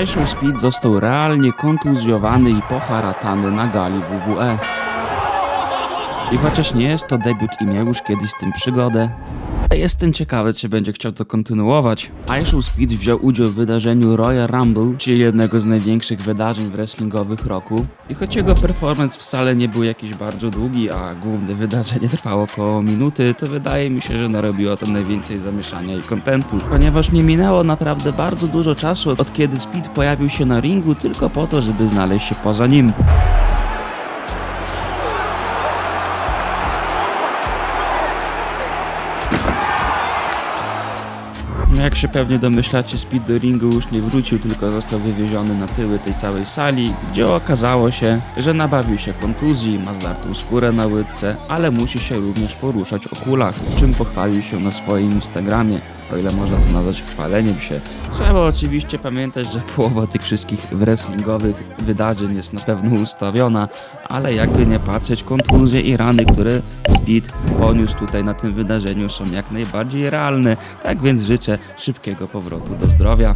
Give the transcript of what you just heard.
Aisha Speed został realnie kontuzjowany i poharatany na gali WWE. I chociaż nie jest to debiut i miał już kiedyś z tym przygodę, jestem ciekawy, czy będzie chciał to kontynuować. Aisha Speed wziął udział w wydarzeniu Royal Rumble, czyli jednego z największych wydarzeń wrestlingowych roku. I choć jego performance wcale nie był jakiś bardzo długi, a główne wydarzenie trwało około minuty, to wydaje mi się, że narobiło to najwięcej zamieszania i kontentu. Ponieważ nie minęło naprawdę bardzo dużo czasu od kiedy Speed pojawił się na ringu tylko po to, żeby znaleźć się poza nim. Jak się pewnie domyślacie, Speed do ringu już nie wrócił, tylko został wywieziony na tyły tej całej sali, gdzie okazało się, że nabawił się kontuzji, ma zdartą skórę na łydce, ale musi się również poruszać o kulach, czym pochwalił się na swoim Instagramie, o ile można to nazwać chwaleniem się. Trzeba oczywiście pamiętać, że połowa tych wszystkich wrestlingowych wydarzeń jest na pewno ustawiona, ale jakby nie patrzeć, kontuzje i rany, które Speed poniósł tutaj na tym wydarzeniu są jak najbardziej realne, tak więc życzę szybkiego powrotu do zdrowia.